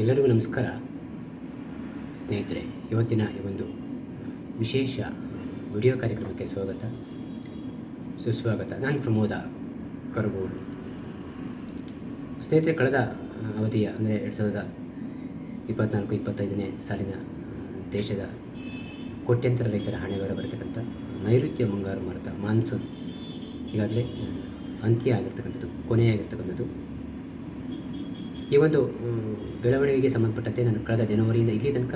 ಎಲ್ಲರಿಗೂ ನಮಸ್ಕಾರ. ಸ್ನೇಹಿತರೆ, ಇವತ್ತಿನ ಈ ಒಂದು ವಿಶೇಷ ವಿಡಿಯೋ ಕಾರ್ಯಕ್ರಮಕ್ಕೆ ಸ್ವಾಗತ. ಸುಸ್ವಾಗತ. ನಾನು ಪ್ರಮೋದ ಕರಗೂರು. ಸ್ನೇಹಿತರೆ, ಕಳೆದ ಅವಧಿಯ, ಅಂದರೆ ಎರಡು ಸಾವಿರದ ಇಪ್ಪತ್ನಾಲ್ಕು, ಇಪ್ಪತ್ತೈದನೇ ಸಾಲಿನ ದೇಶದ ಕೋಟ್ಯಂತರ ರೈತರ ಹಣೆಬರ ಬರತಕ್ಕಂಥ ನೈಋತ್ಯ ಮುಂಗಾರು ಮಾರುತ ಮಾನ್ಸೂನ್, ಈಗಾಗಲೇ ಅಂತ್ಯ ಆಗಿರ್ತಕ್ಕಂಥದ್ದು, ಕೊನೆಯಾಗಿರ್ತಕ್ಕಂಥದ್ದು. ಈ ಒಂದು ಬೆಳವಣಿಗೆಗೆ ಸಂಬಂಧಪಟ್ಟಂತೆ ನಾನು ಕಳೆದ ಜನವರಿಯಿಂದ ಇಲ್ಲಿ ತನಕ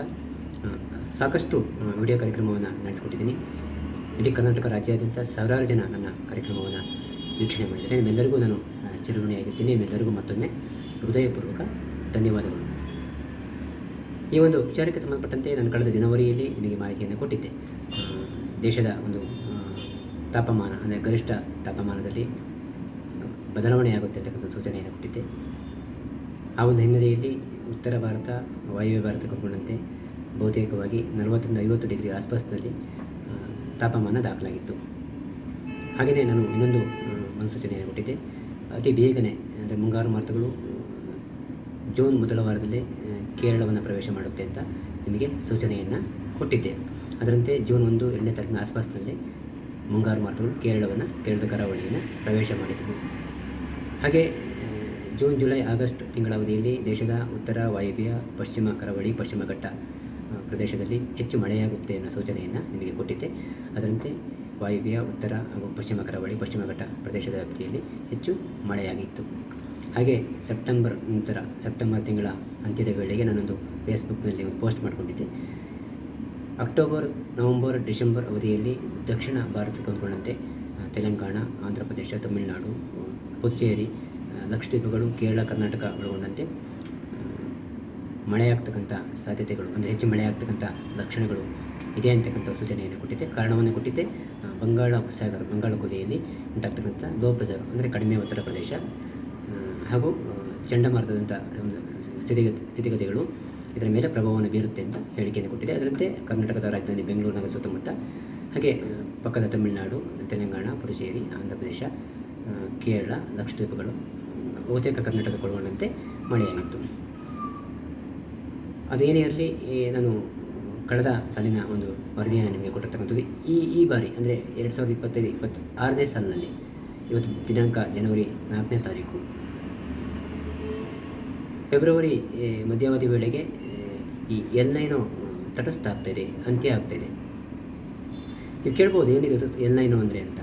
ಸಾಕಷ್ಟು ವಿಡಿಯೋ ಕಾರ್ಯಕ್ರಮವನ್ನು ನಡೆಸಿಕೊಟ್ಟಿದ್ದೀನಿ. ಇಡೀ ಕರ್ನಾಟಕ ರಾಜ್ಯಾದ್ಯಂತ ಸಾವಿರಾರು ಜನ ನನ್ನ ಕಾರ್ಯಕ್ರಮವನ್ನು ವೀಕ್ಷಣೆ ಮಾಡಿದ್ದಾರೆ. ನಿಮ್ಮೆಲ್ಲರಿಗೂ ನಾನು ಚಿರಋಣಿಯಾಗಿರ್ತೀನಿ. ನಿಮ್ಮೆಲ್ಲರಿಗೂ ಮತ್ತೊಮ್ಮೆ ಹೃದಯಪೂರ್ವಕ ಧನ್ಯವಾದಗಳು. ಈ ಒಂದು ವಿಚಾರಕ್ಕೆ ಸಂಬಂಧಪಟ್ಟಂತೆ ನಾನು ಕಳೆದ ಜನವರಿಯಲ್ಲಿ ನಿಮಗೆ ಮಾಹಿತಿಯನ್ನು ಕೊಟ್ಟಿದ್ದೆ. ದೇಶದ ಒಂದು ತಾಪಮಾನ, ಅಂದರೆ ಗರಿಷ್ಠ ತಾಪಮಾನದಲ್ಲಿ ಬದಲಾವಣೆಯಾಗುತ್ತೆ ಅಂತಕ್ಕಂಥ ಸೂಚನೆಯನ್ನು ಕೊಟ್ಟಿದ್ದೆ. ಆ ಒಂದು ಹಿನ್ನೆಲೆಯಲ್ಲಿ ಉತ್ತರ ಭಾರತ, ವಾಯುವ್ಯ ಭಾರತಕ್ಕೆ ಒಳಗೊಂಡಂತೆ ಬಹುತೇಕವಾಗಿ ನಲವತ್ತರಿಂದ ಐವತ್ತು ಡಿಗ್ರಿ ಆಸ್ಪಾಸ್ನಲ್ಲಿ ತಾಪಮಾನ ದಾಖಲಾಗಿತ್ತು. ಹಾಗೆಯೇ ನಾನು ಇನ್ನೊಂದು ಮುನ್ಸೂಚನೆಯನ್ನು ಕೊಟ್ಟಿದ್ದೆ ಅತಿ ಬೇಗನೆ, ಅಂದರೆ ಮುಂಗಾರು ಮಾರುತಗಳು ಜೂನ್ ಮೊದಲ ವಾರದಲ್ಲೇ ಕೇರಳವನ್ನು ಪ್ರವೇಶ ಮಾಡುತ್ತೆ ಅಂತ ನಿಮಗೆ ಸೂಚನೆಯನ್ನು ಕೊಟ್ಟಿದ್ದೆ. ಅದರಂತೆ ಜೂನ್ ಒಂದು ಎರಡನೇ ತಾರೀಕಿನ ಆಸ್ಪಾಸ್ನಲ್ಲಿ ಮುಂಗಾರು ಮಾರುತಗಳು ಕೇರಳವನ್ನು, ಕೇರಳದ ಕರಾವಳಿಯನ್ನು ಪ್ರವೇಶ ಮಾಡಿದವು. ಹಾಗೆ ಜೂನ್, ಜುಲೈ, ಆಗಸ್ಟ್ ತಿಂಗಳ ಅವಧಿಯಲ್ಲಿ ದೇಶದ ಉತ್ತರ ವಾಯುವ್ಯ, ಪಶ್ಚಿಮ ಕರಾವಳಿ, ಪಶ್ಚಿಮ ಘಟ್ಟ ಪ್ರದೇಶದಲ್ಲಿ ಹೆಚ್ಚು ಮಳೆಯಾಗುತ್ತೆ ಅನ್ನೋ ಸೂಚನೆಯನ್ನು ನಿಮಗೆ ಕೊಟ್ಟಿದ್ದೆ. ಅದರಂತೆ ವಾಯುವ್ಯ, ಉತ್ತರ ಹಾಗೂ ಪಶ್ಚಿಮ ಕರಾವಳಿ, ಪಶ್ಚಿಮ ಘಟ್ಟ ಪ್ರದೇಶದ ವ್ಯಾಪ್ತಿಯಲ್ಲಿ ಹೆಚ್ಚು ಮಳೆಯಾಗಿತ್ತು. ಹಾಗೆ ಸೆಪ್ಟೆಂಬರ್ ನಂತರ, ಸೆಪ್ಟೆಂಬರ್ ತಿಂಗಳ ಅಂತ್ಯದ ವೇಳೆಗೆ ನಾನೊಂದು ಫೇಸ್ಬುಕ್ನಲ್ಲಿ ಒಂದು ಪೋಸ್ಟ್ ಮಾಡಿಕೊಂಡಿದ್ದೆ. ಅಕ್ಟೋಬರ್, ನವೆಂಬರ್, ಡಿಸೆಂಬರ್ ಅವಧಿಯಲ್ಲಿ ದಕ್ಷಿಣ ಭಾರತಕ್ಕೆ ಹೊಂದ್ಕೊಂಡಂತೆ ತೆಲಂಗಾಣ, ಆಂಧ್ರ ಪ್ರದೇಶ, ತಮಿಳುನಾಡು ಪುದುಚೇರಿ ಲಕ್ಷದ್ವೀಪಗಳು ಕೇರಳ, ಕರ್ನಾಟಕ ಒಳಗೊಂಡಂತೆ ಮಳೆಯಾಗ್ತಕ್ಕಂಥ ಸಾಧ್ಯತೆಗಳು, ಅಂದರೆ ಹೆಚ್ಚು ಮಳೆಯಾಗ್ತಕ್ಕಂಥ ಲಕ್ಷಣಗಳು ಇದೆ ಅಂತಕ್ಕಂಥ ಸೂಚನೆಯನ್ನು ಕೊಟ್ಟಿದೆ. ಕಾರಣವನ್ನು ಕೊಟ್ಟಿದೆ ಬಂಗಾಳ ಸಾಗರ ಬಂಗಾಳ ಕೊಲೆಯಲ್ಲಿ ಉಂಟಾಗ್ತಕ್ಕಂಥ ಲೋ ಅಂದರೆ ಕಡಿಮೆ ಉತ್ತರ ಪ್ರದೇಶ ಹಾಗೂ ಚಂಡಮಾರುತದಂಥ ಸ್ಥಿತಿಗತಿ ಸ್ಥಿತಿಗತಿಗಳು ಇದರ ಮೇಲೆ ಪ್ರಭಾವವನ್ನು ಬೀರುತ್ತೆ ಅಂತ ಹೇಳಿಕೆಯನ್ನು ಕೊಟ್ಟಿದೆ. ಅದರಂತೆ ಕರ್ನಾಟಕದ ರಾಜಧಾನಿ ಬೆಂಗಳೂರು ನಗರ ಸುತ್ತಮುತ್ತ, ಹಾಗೆ ಪಕ್ಕದ ತಮಿಳುನಾಡು, ತೆಲಂಗಾಣ, ಪುದುಚೇರಿ ಆಂಧ್ರ ಪ್ರದೇಶ ಕೇರಳ, ಲಕ್ಷದ್ವೀಪಗಳು ಬಹುತೇಕ ಕರ್ನಾಟಕಕ್ಕೆ ಒಳಗೊಂಡಂತೆ ಮಳೆಯಾಗಿತ್ತು. ಅದೇನೇ ಇರಲಿ ನಾನು ಕಳೆದ ಸಾಲಿನ ಒಂದು ವರದಿಯನ್ನು ನಿಮಗೆ ಕೊಟ್ಟಿರ್ತಕ್ಕಂಥದ್ದು, ಈ ಈ ಬಾರಿ, ಅಂದರೆ ಎರಡು ಸಾವಿರದ ಇಪ್ಪತ್ತೈದು ಇಪ್ಪತ್ತು ಆರನೇ ಸಾಲಿನಲ್ಲಿ ಇವತ್ತು ದಿನಾಂಕ ಜನವರಿ ನಾಲ್ಕನೇ ತಾರೀಕು. ಫೆಬ್ರವರಿ ಮಧ್ಯಾವಧಿ ವೇಳೆಗೆ ಈ ಎಲ್ನೈನು ತಟಸ್ಥ ಆಗ್ತಾಯಿದೆ ಅಂತ್ಯ ಆಗ್ತಾಯಿದೆ ನೀವು ಕೇಳ್ಬೋದು, ಏನಿದೆ ಎಲ್ನೈನು ಅಂದರೆ ಅಂತ.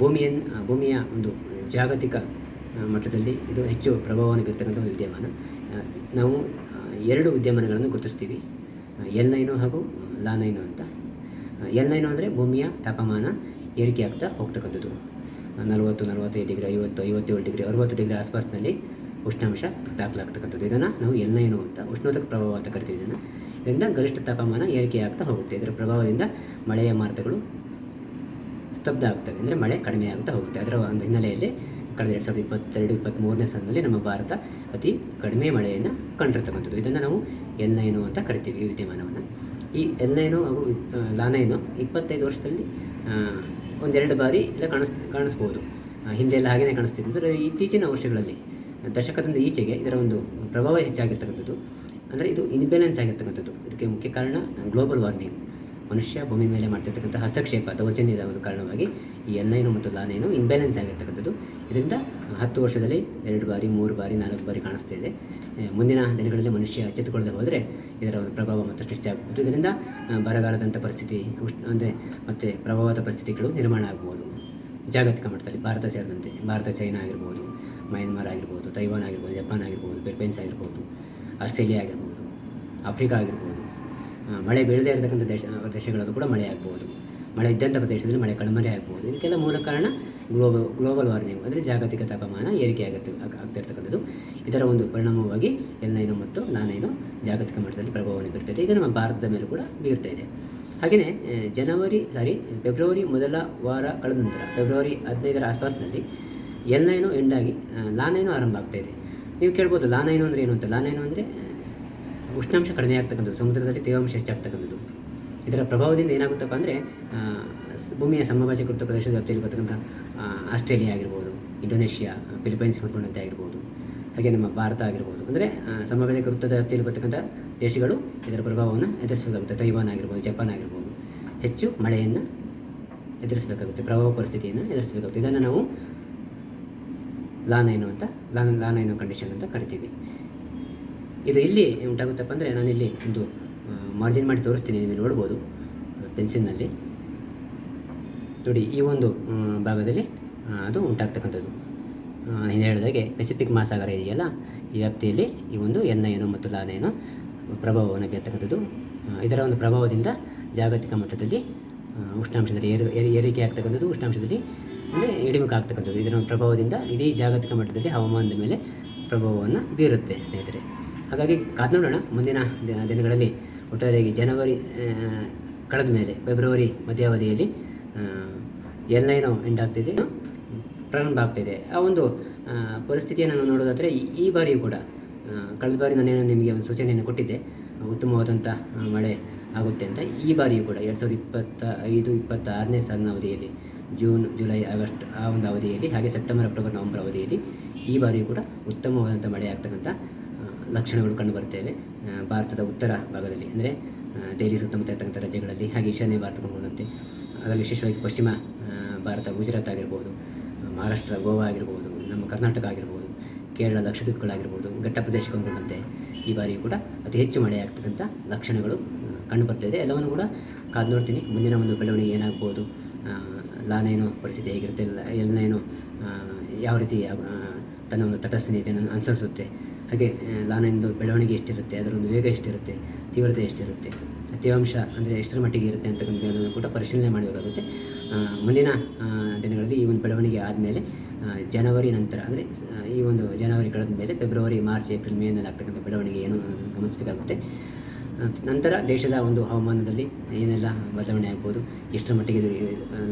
ಭೂಮಿಯನ್ನು ಭೂಮಿಯ ಒಂದು ಜಾಗತಿಕ ಮಟ್ಟದಲ್ಲಿ ಇದು ಹೆಚ್ಚು ಪ್ರಭಾವವನ್ನು ಬೀರ್ತಕ್ಕಂಥ ಒಂದು ವಿದ್ಯಮಾನ. ನಾವು ಎರಡು ವಿದ್ಯಮಾನಗಳನ್ನು ಗುರುತಿಸ್ತೀವಿ. ಎಲ್ ನೈನು ಹಾಗೂ ಲಾ ನೈನು ಅಂತ. ಎಲ್ ನೈನು ಅಂದರೆ ಭೂಮಿಯ ತಾಪಮಾನ ಏರಿಕೆ ಆಗ್ತಾ ಹೋಗ್ತಕ್ಕಂಥದ್ದು. ನಲವತ್ತು, ನಲವತ್ತೈದು ಡಿಗ್ರಿ, ಐವತ್ತು, ಐವತ್ತೇಳು ಡಿಗ್ರಿ, ಅರುವತ್ತು ಡಿಗ್ರಿ ಆಸ್ಪಾಸ್ನಲ್ಲಿ ಉಷ್ಣಾಂಶ ದಾಖಲಾಗ್ತಕ್ಕಂಥದ್ದು. ಇದನ್ನು ನಾವು ಎಲ್ ನೈನು ಅಂತ ಉಷ್ಣೋತಕ ಪ್ರಭಾವ ಅಂತ ಕರಿತೀವಿ ಇದನ್ನು. ಇದರಿಂದ ಗರಿಷ್ಠ ತಾಪಮಾನ ಏರಿಕೆ ಆಗ್ತಾ ಹೋಗುತ್ತೆ. ಇದರ ಪ್ರಭಾವದಿಂದ ಮಳೆಯ ಮಾರುತಗಳು ಸ್ತಬ್ಧ ಆಗ್ತವೆ. ಅಂದರೆ ಮಳೆ ಕಡಿಮೆ ಆಗ್ತಾ ಹೋಗುತ್ತೆ. ಅದರ ಒಂದು ಹಿನ್ನೆಲೆಯಲ್ಲಿ ಕಳೆದ ಎರಡು ಸಾವಿರದ ಇಪ್ಪತ್ತೆರಡು ಇಪ್ಪತ್ತ್ಮೂರನೇ ಸಾಲಿನಲ್ಲಿ ನಮ್ಮ ಭಾರತ ಅತಿ ಕಡಿಮೆ ಮಳೆಯನ್ನು ಕಂಡಿರ್ತಕ್ಕಂಥದ್ದು ಇದನ್ನು ನಾವು ಎನ್ನೈನು ಅಂತ ಕರಿತೀವಿ ಈ ವಿದ್ಯಮಾನವನ್ನು. ಈ ಎನ್ನೈನು ಹಾಗೂ ಲಾನೈನು ಇಪ್ಪತ್ತೈದು ವರ್ಷದಲ್ಲಿ ಒಂದೆರಡು ಬಾರಿ ಎಲ್ಲ ಕಾಣಿಸ್, ಕಾಣಿಸ್ಬೋದು. ಹಿಂದೆಲ್ಲ ಹಾಗೆಯೇ ಕಾಣಿಸ್ತಿದ್ದು ಇತ್ತೀಚಿನ ವರ್ಷಗಳಲ್ಲಿ, ದಶಕದಿಂದ ಈಚೆಗೆ ಇದರ ಒಂದು ಪ್ರಭಾವ ಹೆಚ್ಚಾಗಿರ್ತಕ್ಕಂಥದ್ದು. ಅಂದರೆ ಇದು ಇನ್ಬ್ಯಾಲೆನ್ಸ್ ಆಗಿರ್ತಕ್ಕಂಥದ್ದು. ಇದಕ್ಕೆ ಮುಖ್ಯ ಕಾರಣ ಗ್ಲೋಬಲ್ ವಾರ್ಮಿಂಗ್ ಮನುಷ್ಯ ಭೂಮಿ ಮೇಲೆ ಮಾಡ್ತಿರ್ತಕ್ಕಂಥ ಹಸ್ತಕ್ಷೇಪ ದೌರ್ಜನ್ಯದ ಒಂದು ಕಾರಣವಾಗಿ ಈ ಎನ್ನೈನು ಮತ್ತು ಲಾನೈನು ಇನ್ಬ್ಯಾಲೆನ್ಸ್ ಆಗಿರ್ತಕ್ಕಂಥದ್ದು. ಇದರಿಂದ ಹತ್ತು ವರ್ಷದಲ್ಲಿ ಎರಡು ಬಾರಿ, ಮೂರು ಬಾರಿ, ನಾಲ್ಕು ಬಾರಿ ಕಾಣಿಸ್ತಾ ಇದೆ. ಮುಂದಿನ ದಿನಗಳಲ್ಲಿ ಮನುಷ್ಯ ಎಚ್ಚೆತ್ತುಕೊಳ್ಳದೆ ಹೋದರೆ ಇದರ ಒಂದು ಪ್ರಭಾವ ಮತ್ತಷ್ಟು ಹೆಚ್ಚಾಗಬಹುದು ಇದರಿಂದ ಬರಗಾಲದಂಥ ಪರಿಸ್ಥಿತಿ, ಉಷ್ಣ, ಅಂದರೆ ಮತ್ತು ಪ್ರಭಾವದ ಪರಿಸ್ಥಿತಿಗಳು ನಿರ್ಮಾಣ ಆಗ್ಬೋದು. ಜಾಗತಿಕ ಮಟ್ಟದಲ್ಲಿ ಭಾರತ ಸೇರಿದಂತೆ, ಭಾರತ ಚೈನಾ ಆಗಿರ್ಬೋದು ಮಯನ್ಮಾರ್ ಆಗಿರ್ಬೋದು ತೈವಾನ್ ಆಗಿರ್ಬೋದು ಜಪಾನ್ ಆಗಿರ್ಬೋದು ಫಿಲಿಪೈನ್ಸ್ ಆಗಿರ್ಬೋದು ಆಸ್ಟ್ರೇಲಿಯಾ ಆಗಿರ್ಬೋದು ಆಫ್ರಿಕಾ ಆಗಿರ್ಬೋದು ಮಳೆ ಬೀಳದೇ ಇರತಕ್ಕಂಥ ದೇಶ, ಪ್ರದೇಶಗಳಲ್ಲೂ ಕೂಡ ಮಳೆ ಆಗ್ಬೋದು. ಮಳೆ ಇದ್ದಂಥ ಪ್ರದೇಶದಲ್ಲಿ ಮಳೆ ಕಡಿಮೆ ಆಗ್ಬೋದು. ಇದಕ್ಕೆಲ್ಲ ಮೂಲ ಕಾರಣ ಗ್ಲೋಬಲ್ ಗ್ಲೋಬಲ್ ವಾರ್ಮಿಂಗ್ ಅಂದರೆ ಜಾಗತಿಕ ತಾಪಮಾನ ಏರಿಕೆ ಆಗುತ್ತೆ ಆಗ್ತಿರ್ತಕ್ಕಂಥದ್ದು. ಇದರ ಒಂದು ಪರಿಣಾಮವಾಗಿ ಎಲ್ಲೈನು ಮತ್ತು ನಾನೇನು ಜಾಗತಿಕ ಮಟ್ಟದಲ್ಲಿ ಪ್ರಭಾವವನ್ನು ಬೀರ್ತದೆ. ಇದು ನಮ್ಮ ಭಾರತದ ಮೇಲೂ ಕೂಡ ಬೀರ್ತಾ ಇದೆ. ಹಾಗೆಯೇ ಜನವರಿ, ಸಾರಿ, ಫೆಬ್ರವರಿ ಮೊದಲ ವಾರ ಕಳೆದ ನಂತರ, ಫೆಬ್ರವರಿ ಹದಿನೈದರ ಆಸ್ಪಾಸ್ನಲ್ಲಿ ಎಲ್ಲೈನು ಎಂಡಾಗಿ ಲಾನೈನು ಆರಂಭ ಆಗ್ತಾ ಇದೆ. ನೀವು ಕೇಳ್ಬೋದು ಲಾನೈನು ಅಂದರೆ ಏನು ಅಂತ? ಲಾನೈನು ಅಂದರೆ ಉಷ್ಣಾಂಶ ಕಡಿಮೆ ಆಗ್ತಕ್ಕಂಥದ್ದು, ಸಮುದ್ರದಲ್ಲಿ ತೇವಾಂಶ ಹೆಚ್ಚಾಗ್ತಕ್ಕಂಥದ್ದು ಇದರ ಪ್ರಭಾವದಿಂದ ಏನಾಗುತ್ತಪ್ಪ ಅಂದರೆ ಭೂಮಿಯ ಸಮಭಾಜಕೃತ ಪ್ರದೇಶದ ವ್ಯಾಪ್ತಿಯಲ್ಲಿ ಬರ್ತಕ್ಕಂಥ ಆಸ್ಟ್ರೇಲಿಯಾ ಆಗಿರ್ಬೋದು, ಇಂಡೋನೇಷ್ಯಾ, ಫಿಲಿಪೈನ್ಸ್ ಹೊಂದ್ಕೊಂಡಂತೆ ಆಗಿರ್ಬೋದು, ಹಾಗೆ ನಮ್ಮ ಭಾರತ ಆಗಿರ್ಬೋದು. ಅಂದರೆ ಸಮಭಾಷೆ ವೃತ್ತದ ವ್ಯಾಪ್ತಿಯಲ್ಲಿ ಬರ್ತಕ್ಕಂಥ ದೇಶಗಳು ಇದರ ಪ್ರಭಾವವನ್ನು ಎದುರಿಸಬೇಕಾಗುತ್ತೆ. ತೈವಾನ್ ಆಗಿರ್ಬೋದು, ಜಪಾನ್ ಆಗಿರ್ಬೋದು. ಹೆಚ್ಚು ಮಳೆಯನ್ನು ಎದುರಿಸಬೇಕಾಗುತ್ತೆ, ಪ್ರವಾಹ ಪರಿಸ್ಥಿತಿಯನ್ನು ಎದುರಿಸಬೇಕಾಗುತ್ತೆ. ಇದನ್ನು ನಾವು ಲಾನೈನು ಅಂತ ಲಾನ್ ಏನೋ ಕಂಡೀಷನ್ ಅಂತ ಕರಿತೀವಿ. ಇದು ಇಲ್ಲಿ ಉಂಟಾಗುತ್ತಪ್ಪ ಅಂದರೆ ನಾನಿಲ್ಲಿ ಒಂದು ಮಾರ್ಜಿನ್ ಮಾಡಿ ತೋರಿಸ್ತೀನಿ ನೀವು ನೋಡ್ಬೋದು ಪೆನ್ಸಿಲ್ನಲ್ಲಿ. ನೋಡಿ, ಈ ಒಂದು ಭಾಗದಲ್ಲಿ ಅದು ಉಂಟಾಗ್ತಕ್ಕಂಥದ್ದು. ಹಿಂದೆ ಹೇಳಿದಾಗೆ ಪೆಸಿಫಿಕ್ ಮಹಾಸಾಗರ ಇದೆಯಲ್ಲ, ಈ ವ್ಯಾಪ್ತಿಯಲ್ಲಿ ಈ ಒಂದು ಎನ್ನ ಏನೋ ಮತ್ತು ಲಾನಯನು ಪ್ರಭಾವವನ್ನು ಬೀರ್ತಕ್ಕಂಥದ್ದು. ಇದರ ಒಂದು ಪ್ರಭಾವದಿಂದ ಜಾಗತಿಕ ಮಟ್ಟದಲ್ಲಿ ಉಷ್ಣಾಂಶದಲ್ಲಿ ಏರು, ಏರಿ, ಏರಿಕೆ ಆಗ್ತಕ್ಕಂಥದ್ದು, ಉಷ್ಣಾಂಶದಲ್ಲಿ, ಅಂದರೆ ಇಳಿಮುಖ ಆಗ್ತಕ್ಕಂಥದ್ದು. ಇದರ ಒಂದು ಪ್ರಭಾವದಿಂದ ಇಡೀ ಜಾಗತಿಕ ಮಟ್ಟದಲ್ಲಿ ಹವಾಮಾನದ ಮೇಲೆ ಪ್ರಭಾವವನ್ನು ಬೀರುತ್ತೆ, ಸ್ನೇಹಿತರೆ. ಹಾಗಾಗಿ ಕಾದು ನೋಡೋಣ ಮುಂದಿನ ದಿನಗಳಲ್ಲಿ ಒಟ್ಟಾರೆಯಾಗಿ ಜನವರಿ ಕಳೆದ ಮೇಲೆ, ಫೆಬ್ರವರಿ ಮಧ್ಯಾವಧಿಯಲ್ಲಿ ಎಲ್ಲೇನೋ ಎಂಡ್ ಆಗ್ತಿದೆ. ಪ್ರಾರಂಭ ಆಗ್ತಿದೆ. ಆ ಒಂದು ಪರಿಸ್ಥಿತಿಯನ್ನು ನಾವು ನೋಡೋದಾದರೆ ಈ- ಬಾರಿಯೂ ಕೂಡ ಕಳೆದ ಬಾರಿ ನಾನೇನು ನಿಮಗೆ ಒಂದು ಸೂಚನೆಯನ್ನು ಕೊಟ್ಟಿದ್ದೆ. ಉತ್ತಮವಾದಂಥ ಮಳೆ ಆಗುತ್ತೆ ಅಂತ. ಈ ಬಾರಿಯೂ ಕೂಡ ಎರಡು ಸಾವಿರದ ಇಪ್ಪತ್ತ ಐದು, ಇಪ್ಪತ್ತಾರನೇ ಸಾಲಿನ ಅವಧಿಯಲ್ಲಿ, ಜೂನ್, ಜುಲೈ, ಆಗಸ್ಟ್ ಆ ಒಂದು ಅವಧಿಯಲ್ಲಿ, ಹಾಗೆ ಸೆಪ್ಟೆಂಬರ್, ಅಕ್ಟೋಬರ್, ನವೆಂಬರ್ ಅವಧಿಯಲ್ಲಿ ಈ ಬಾರಿಯೂ ಕೂಡ ಉತ್ತಮವಾದಂಥ ಮಳೆ ಆಗ್ತಕ್ಕಂಥ ಲಕ್ಷಣಗಳು ಕಂಡುಬರ್ತೇವೆ ಬರ್ತೇವೆ ಭಾರತದ ಉತ್ತರ ಭಾಗದಲ್ಲಿ, ಅಂದರೆ ದೆಹಲಿ ಸುತ್ತಮುತ್ತ ಇರ್ತಕ್ಕಂಥ ರಾಜ್ಯಗಳಲ್ಲಿ, ಹಾಗೆ ಈಶಾನ್ಯ ಭಾರತ ಕಂಡುಕೊಂಡಂತೆ ಅದರಲ್ಲಿ ವಿಶೇಷವಾಗಿ ಪಶ್ಚಿಮ ಭಾರತ ಗುಜರಾತ್ ಆಗಿರ್ಬೋದು ಮಹಾರಾಷ್ಟ್ರ, ಗೋವಾ ಆಗಿರ್ಬೋದು, ನಮ್ಮ ಕರ್ನಾಟಕ ಆಗಿರ್ಬೋದು, ಕೇರಳ ಲಕ್ಷದ್ವೀಪಗಳಾಗಿರ್ಬೋದು ಘಟ್ಟ ಪ್ರದೇಶ ಕಂಡುಕೊಂಡಂತೆ ಈ ಬಾರಿಯೂ ಕೂಡ ಅತಿ ಹೆಚ್ಚು ಮಳೆ ಆಗ್ತಕ್ಕಂಥ ಲಕ್ಷಣಗಳು ಕಂಡುಬರ್ತಾ ಇದೆ ಎಲ್ಲವನ್ನು ಕೂಡ ಕಾದು ನೋಡ್ತೀನಿ. ಮುಂದಿನ ಒಂದು ಬೆಳವಣಿಗೆ ಏನಾಗ್ಬೋದು ಲಾನೇನು ಪರಿಸ್ಥಿತಿ ಹೇಗಿರುತ್ತೆ ಎಲ್ಲನೇನು ಯಾವ ರೀತಿ ತನ್ನ ಒಂದು ತಟಸ್ಥ ನೀತಿಯನ್ನು ಅನುಸರಿಸುತ್ತೆ. ಹಾಗೆ ಲಾನಿಂದು ಬೆಳವಣಿಗೆ ಎಷ್ಟಿರುತ್ತೆ ಅದರ ಒಂದು ವೇಗ ಎಷ್ಟಿರುತ್ತೆ, ತೀವ್ರತೆ ಎಷ್ಟಿರುತ್ತೆ ತೇವಾಂಶ ಅಂದರೆ ಎಷ್ಟರ ಮಟ್ಟಿಗೆ ಇರುತ್ತೆ ಅಂತಕ್ಕಂಥದ್ದನ್ನು ಕೂಡ ಪರಿಶೀಲನೆ ಮಾಡಬೇಕಾಗುತ್ತೆ ಮುಂದಿನ ದಿನಗಳಲ್ಲಿ ಈ ಒಂದು ಬೆಳವಣಿಗೆ ಆದಮೇಲೆ ಜನವರಿ ನಂತರ, ಅಂದರೆ ಈ ಒಂದು ಜನವರಿ ಕಳೆದ ಮೇಲೆ ಫೆಬ್ರವರಿ, ಮಾರ್ಚ್, ಏಪ್ರಿಲ್, ಮೇನಲ್ಲಿ ಆಗ್ತಕ್ಕಂಥ ಬೆಳವಣಿಗೆ ಏನು, ಗಮನಿಸಬೇಕಾಗುತ್ತೆ. ನಂತರ ದೇಶದ ಒಂದು ಹವಾಮಾನದಲ್ಲಿ ಏನೆಲ್ಲ ಬದಲಾವಣೆ ಆಗ್ಬೋದು, ಎಷ್ಟರ ಮಟ್ಟಿಗೆ ಇದು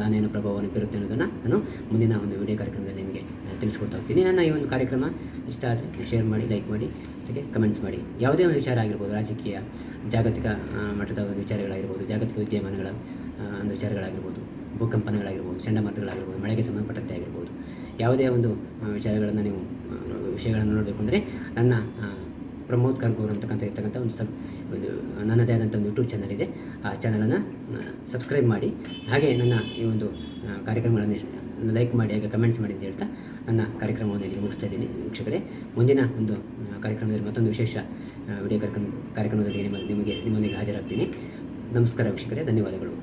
ನಾನೇನು ಪ್ರಭಾವವನ್ನು ಬೀರುತ್ತೆ ಅನ್ನೋದನ್ನು ನಾನು ಮುಂದಿನ ಒಂದು ವಿಡಿಯೋ ಕಾರ್ಯಕ್ರಮದಲ್ಲಿ ನಿಮಗೆ ತಿಳಿಸ್ಕೊಡ್ತಾ ಹೋಗ್ತೀನಿ. ನನ್ನ ಈ ಒಂದು ಕಾರ್ಯಕ್ರಮ ಇಷ್ಟ ಆದರೆ ಶೇರ್ ಮಾಡಿ ಲೈಕ್ ಮಾಡಿ, ಹಾಗೆ ಕಮೆಂಟ್ಸ್ ಮಾಡಿ. ಯಾವುದೇ ಒಂದು ವಿಚಾರ ಆಗಿರ್ಬೋದು, ರಾಜಕೀಯ, ಜಾಗತಿಕ ಮಟ್ಟದ ಒಂದು ವಿಚಾರಗಳಾಗಿರ್ಬೋದು, ಜಾಗತಿಕ ವಿದ್ಯಮಾನಗಳ ಒಂದು ವಿಚಾರಗಳಾಗಿರ್ಬೋದು, ಭೂಕಂಪನಗಳಾಗಿರ್ಬೋದು ಚಂಡಮಾರುತಗಳಾಗಿರ್ಬೋದು ಮಳೆಗೆ ಸಂಬಂಧಪಟ್ಟಂತೆ ಆಗಿರ್ಬೋದು, ಯಾವುದೇ ಒಂದು ವಿಚಾರಗಳನ್ನು ನೀವು ವಿಷಯಗಳನ್ನು ನೋಡಬೇಕು ಅಂದರೆ ನನ್ನ ಪ್ರಮೋದ್ ಕರ್ಗೂರ್ ಅಂತಕ್ಕಂಥ ಇರ್ತಕ್ಕಂಥ ಒಂದು ಸಬ್ ಒಂದು ನನ್ನದೇ ಆದಂಥ ಒಂದು ಯೂಟ್ಯೂಬ್ ಚಾನಲ್ ಇದೆ. ಆ ಚಾನಲನ್ನು ಸಬ್ಸ್ಕ್ರೈಬ್ ಮಾಡಿ. ಹಾಗೆ ನನ್ನ ಈ ಒಂದು ಕಾರ್ಯಕ್ರಮಗಳನ್ನು ಲೈಕ್ ಮಾಡಿ, ಹಾಗೆ ಕಮೆಂಟ್ಸ್ ಮಾಡಿ ಅಂತ ಹೇಳ್ತಾ ನನ್ನ ಕಾರ್ಯಕ್ರಮವನ್ನು ಇಲ್ಲಿ ಮುಗಿಸ್ತಾ ಇದ್ದೀನಿ ವೀಕ್ಷಕರೇ. ಮುಂದಿನ ಒಂದು ಕಾರ್ಯಕ್ರಮದಲ್ಲಿ ಮತ್ತೊಂದು ವಿಶೇಷ ವಿಡಿಯೋ ಕಾರ್ಯಕ್ರಮ ಕಾರ್ಯಕ್ರಮದಲ್ಲಿ ನಿಮಗೆ ನಿಮ್ಮೊಂದಿಗೆ ಹಾಜರಾಗ್ತೀನಿ. ನಮಸ್ಕಾರ ವೀಕ್ಷಕರೇ, ಧನ್ಯವಾದಗಳು.